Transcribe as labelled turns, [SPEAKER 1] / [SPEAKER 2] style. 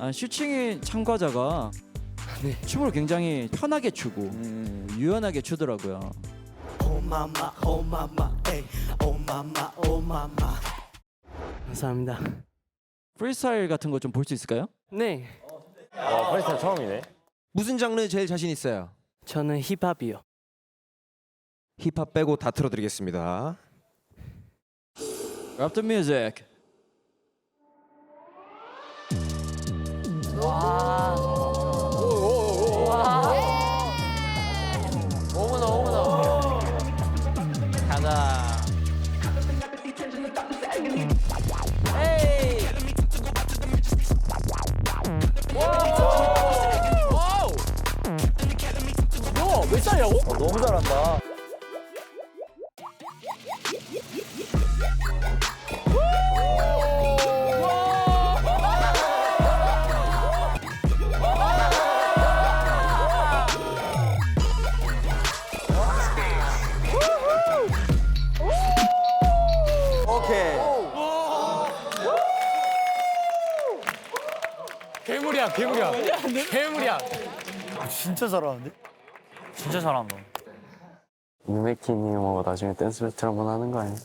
[SPEAKER 1] 아, 슈칭이 참가자가 춤을 굉장히 편하게 추고 유연하게 추더라고요.
[SPEAKER 2] 감사합니다.
[SPEAKER 1] 프리스타일 같은 거 좀 볼 수 있을까요?
[SPEAKER 2] 네,
[SPEAKER 3] 와 프리스타일 처음이네.
[SPEAKER 4] 무슨 장르 제일 자신 있어요?
[SPEAKER 2] 저는 힙합이요.
[SPEAKER 4] 힙합 빼고 다 틀어드리겠습니다.
[SPEAKER 1] Music.
[SPEAKER 5] 어 가자. 에이. 와우. 너몇 살이라고?
[SPEAKER 3] 어, 너무 잘한다.
[SPEAKER 5] 괴물이야 괴물이야. 괴물이야.
[SPEAKER 3] 진짜 잘하는데?
[SPEAKER 5] 진짜 잘한다.
[SPEAKER 6] 유메키님하고 나중에 댄스 배틀 한번 하는 거 아니야?